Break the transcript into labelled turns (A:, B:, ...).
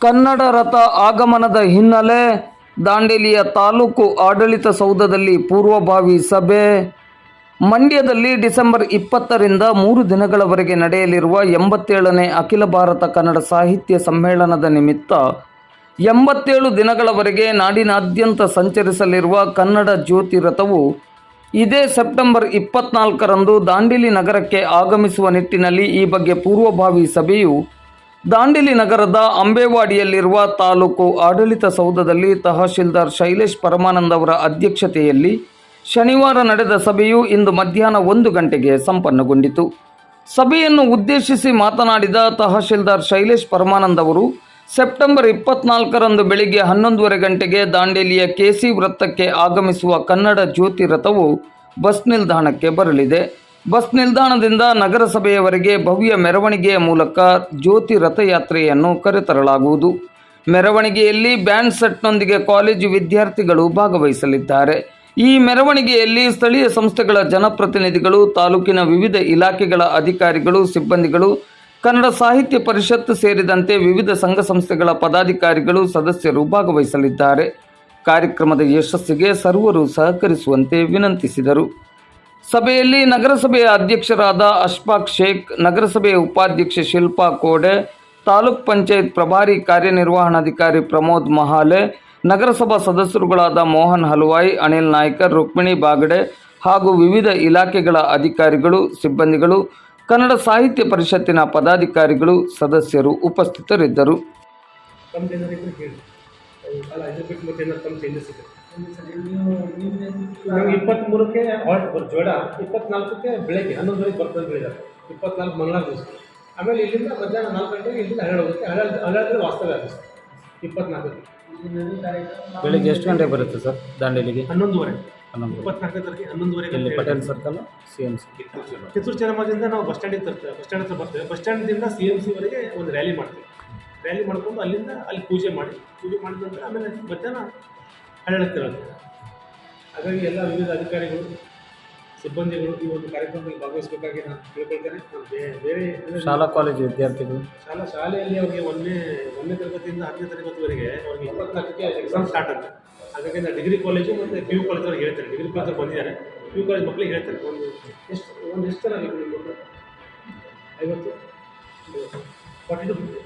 A: ಕನ್ನಡ ರಥ ಆಗಮನದ ಹಿನ್ನೆಲೆ ದಾಂಡೇಲಿಯ ತಾಲೂಕು ಆಡಳಿತ ಸೌಧದಲ್ಲಿ ಪೂರ್ವಭಾವಿ ಸಭೆ. ಮಂಡ್ಯದಲ್ಲಿ ಡಿಸೆಂಬರ್ ಇಪ್ಪತ್ತರಿಂದ ಮೂರು ದಿನಗಳವರೆಗೆ ನಡೆಯಲಿರುವ ಎಂಬತ್ತೇಳನೇ ಅಖಿಲ ಭಾರತ ಕನ್ನಡ ಸಾಹಿತ್ಯ ಸಮ್ಮೇಳನದ ನಿಮಿತ್ತ ಎಂಬತ್ತೇಳು ದಿನಗಳವರೆಗೆ ನಾಡಿನಾದ್ಯಂತ ಸಂಚರಿಸಲಿರುವ ಕನ್ನಡ ಜ್ಯೋತಿ ರಥವು ಇದೇ ಸೆಪ್ಟೆಂಬರ್ ಇಪ್ಪತ್ನಾಲ್ಕರಂದು ದಾಂಡೇಲಿ ನಗರಕ್ಕೆ ಆಗಮಿಸುವ ನಿಟ್ಟಿನಲ್ಲಿ ಈ ಬಗ್ಗೆ ಪೂರ್ವಭಾವಿ ಸಭೆಯು ದಾಂಡೇಲಿ ನಗರದ ಅಂಬೇವಾಡಿಯಲ್ಲಿರುವ ತಾಲೂಕು ಆಡಳಿತ ಸೌಧದಲ್ಲಿ ತಹಶೀಲ್ದಾರ್ ಶೈಲೇಶ್ ಪರಮಾನಂದ್ ಅವರ ಅಧ್ಯಕ್ಷತೆಯಲ್ಲಿ ಶನಿವಾರ ನಡೆದ ಸಭೆಯು ಇಂದು ಮಧ್ಯಾಹ್ನ ಒಂದು ಗಂಟೆಗೆ ಸಂಪನ್ನಗೊಂಡಿತು. ಸಭೆಯನ್ನು ಉದ್ದೇಶಿಸಿ ಮಾತನಾಡಿದ ತಹಶೀಲ್ದಾರ್ ಶೈಲೇಶ್ ಪರಮಾನಂದ್ ಅವರು ಸೆಪ್ಟೆಂಬರ್ ಇಪ್ಪತ್ನಾಲ್ಕರಂದು ಬೆಳಿಗ್ಗೆ ಹನ್ನೊಂದುವರೆ ಗಂಟೆಗೆ ದಾಂಡೇಲಿಯ ಕೆಸಿ ವೃತ್ತಕ್ಕೆ ಆಗಮಿಸುವ ಕನ್ನಡ ಜ್ಯೋತಿ ರಥವು ಬಸ್ ನಿಲ್ದಾಣಕ್ಕೆ ಬರಲಿದೆ. ಬಸ್ ನಿಲ್ದಾಣದಿಂದ ನಗರಸಭೆಯವರೆಗೆ ಭವ್ಯ ಮೆರವಣಿಗೆಯ ಮೂಲಕ ಜ್ಯೋತಿ ರಥಯಾತ್ರೆಯನ್ನು ಕರೆತರಲಾಗುವುದು. ಮೆರವಣಿಗೆಯಲ್ಲಿ ಬ್ಯಾಂಡ್ ಸೆಟ್ನೊಂದಿಗೆ ಕಾಲೇಜು ವಿದ್ಯಾರ್ಥಿಗಳು ಭಾಗವಹಿಸಲಿದ್ದಾರೆ. ಈ ಮೆರವಣಿಗೆಯಲ್ಲಿ ಸ್ಥಳೀಯ ಸಂಸ್ಥೆಗಳ ಜನಪ್ರತಿನಿಧಿಗಳು, ತಾಲೂಕಿನ ವಿವಿಧ ಇಲಾಖೆಗಳ ಅಧಿಕಾರಿಗಳು, ಸಿಬ್ಬಂದಿಗಳು, ಕನ್ನಡ ಸಾಹಿತ್ಯ ಪರಿಷತ್ ಸೇರಿದಂತೆ ವಿವಿಧ ಸಂಘ ಸಂಸ್ಥೆಗಳ ಪದಾಧಿಕಾರಿಗಳು, ಸದಸ್ಯರು ಭಾಗವಹಿಸಲಿದ್ದಾರೆ. ಕಾರ್ಯಕ್ರಮದ ಯಶಸ್ಸಿಗೆ ಸರ್ವರು ಸಹಕರಿಸುವಂತೆ ವಿನಂತಿಸಿದರು. ಸಭೆಯಲ್ಲಿ ನಗರಸಭೆಯ ಅಧ್ಯಕ್ಷರಾದ ಅಶ್ಫಾಕ್ ಶೇಖ್, ನಗರಸಭೆಯ ಉಪಾಧ್ಯಕ್ಷೆ ಶಿಲ್ಪಾ ಕೋಡೆ, ತಾಲೂಕ್ ಪಂಚಾಯತ್ ಪ್ರಭಾರಿ ಕಾರ್ಯನಿರ್ವಹಣಾಧಿಕಾರಿ ಪ್ರಮೋದ್ ಮಹಾಲೆ, ನಗರಸಭಾ ಸದಸ್ಯರುಗಳಾದ ಮೋಹನ್ ಹಲ್ವಾಯಿ, ಅನಿಲ್ ನಾಯ್ಕರ್, ರುಕ್ಮಿಣಿ ಬಾಗಡೆ ಹಾಗೂ ವಿವಿಧ ಇಲಾಖೆಗಳ ಅಧಿಕಾರಿಗಳು, ಸಿಬ್ಬಂದಿಗಳು, ಕನ್ನಡ ಸಾಹಿತ್ಯ ಪರಿಷತ್ತಿನ ಪದಾಧಿಕಾರಿಗಳು ಸದಸ್ಯರು ಉಪಸ್ಥಿತರಿದ್ದರು.
B: ನಮ್ಗೆ ಇಪ್ಪತ್ತ್ಮೂರಕ್ಕೆ ಹಾಲ್ಟ್ ಬರ್ ಜೋಡ ಇಪ್ಪತ್ನಾಲ್ಕಕ್ಕೆ ಬೆಳಗ್ಗೆ ಹನ್ನೊಂದುವರೆಗೆ ಬರ್ತದೆ ಬೆಳಿಗ್ಗೆ ಇಪ್ಪತ್ನಾಲ್ಕು ಮಂಗಳವಾರ ದಿವಸ. ಆಮೇಲೆ ಇಲ್ಲಿಂದ ಮಧ್ಯಾಹ್ನ ನಾಲ್ಕು ಗಂಟೆಗೆ ಇಲ್ಲಿಂದ ಹರಳು ಹೋಗುತ್ತೆ. ಹರಳು ಹರಳಿದ್ರೆ ವಾಸ್ತವ್ಯ ಆಗುತ್ತೆ ಇಪ್ಪತ್ನಾಲ್ಕಕ್ಕೆ
A: ಬೆಳಿಗ್ಗೆ ಎಷ್ಟು ಗಂಟೆಗೆ ಬರುತ್ತೆ ಸರ್ ದಾಂಡೇಲಿಗೆ?
B: ಹನ್ನೊಂದುವರೆ.
A: ಹನ್ನೊಂದು
B: ಇಪ್ಪತ್ನಾಲ್ಕನೇ ತಾರೀಕು ಹನ್ನೊಂದುವರೆಗೆ
A: ಇಲ್ಲಿ Patel circle C M C.
B: Kittur ಚೆನ್ನಮ್ಮದಿಂದ ನಾವು ಬಸ್ ಸ್ಟ್ಯಾಂಡಿಗೆ ತರ್ತೇವೆ ಬಸ್ ಸ್ಟ್ಯಾಂಡ್ ಹತ್ರ ಬರ್ತೇವೆ. ಬಸ್ ಸ್ಟ್ಯಾಂಡ್ದಿಂದ ಸಿ ಎಂ ಸಿವರೆಗೆ ಒಂದು ರ್ಯಾಲಿ ಮಾಡ್ತೀವಿ. ರ್ಯಾಲಿ ಮಾಡ್ಕೊಂಡು ಅಲ್ಲಿಂದ ಅಲ್ಲಿ ಪೂಜೆ ಮಾಡಿ. ಪೂಜೆ ಮಾಡಿದ ನಂತರ ಆಮೇಲೆ ಮಧ್ಯಾಹ್ನ ಇರುತ್ತೆ ಹಾಗಾಗಿ ಎಲ್ಲ ವಿವಿಧ ಅಧಿಕಾರಿಗಳು ಸಿಬ್ಬಂದಿಗಳು ಈ ಒಂದು ಕಾರ್ಯಕ್ರಮದಲ್ಲಿ ಭಾಗವಹಿಸಬೇಕಾಗಿ ನಾನು ತಿಳ್ಕೊಳ್ತೇನೆ ನಾನು ಬೇರೆ
A: ಶಾಲಾ ಕಾಲೇಜು ವಿದ್ಯಾರ್ಥಿಗಳು.
B: ಶಾಲಾ ಶಾಲೆಯಲ್ಲಿ ಅವರಿಗೆ ಒಂದನೇ ಒಂದನೇ ತರಗತಿಯಿಂದ ಹತ್ತನೇ ತರಗತಿವರೆಗೆ ಅವ್ರಿಗೆ ಇಪ್ಪತ್ನಾಲ್ಕಕ್ಕೆ ಎಕ್ಸಾಮ್ ಸ್ಟಾರ್ಟ್ ಆಗುತ್ತೆ. ಹಾಗಾಗಿ ನಾನು ಡಿಗ್ರಿ ಕಾಲೇಜು ಮತ್ತು ಪಿ ಯು ಕಾಲೇಜ್ ಅವ್ರಿಗೆ ಹೇಳ್ತೇನೆ. ಡಿಗ್ರಿ ಕಾಲೇಜ್ ಬಂದಿದ್ದಾರೆ. ಪಿ ಯು ಕಾಲೇಜ್ ಮಕ್ಕಳಿಗೆ ಹೇಳ್ತಾರೆ ಒಂದು ಎಷ್ಟು ಒಂದು ಎಷ್ಟು ಮಕ್ಕಳು ಐವತ್ತು ಫಾರ್ಟಿ ಟು ಫಿಫ್ಟಿ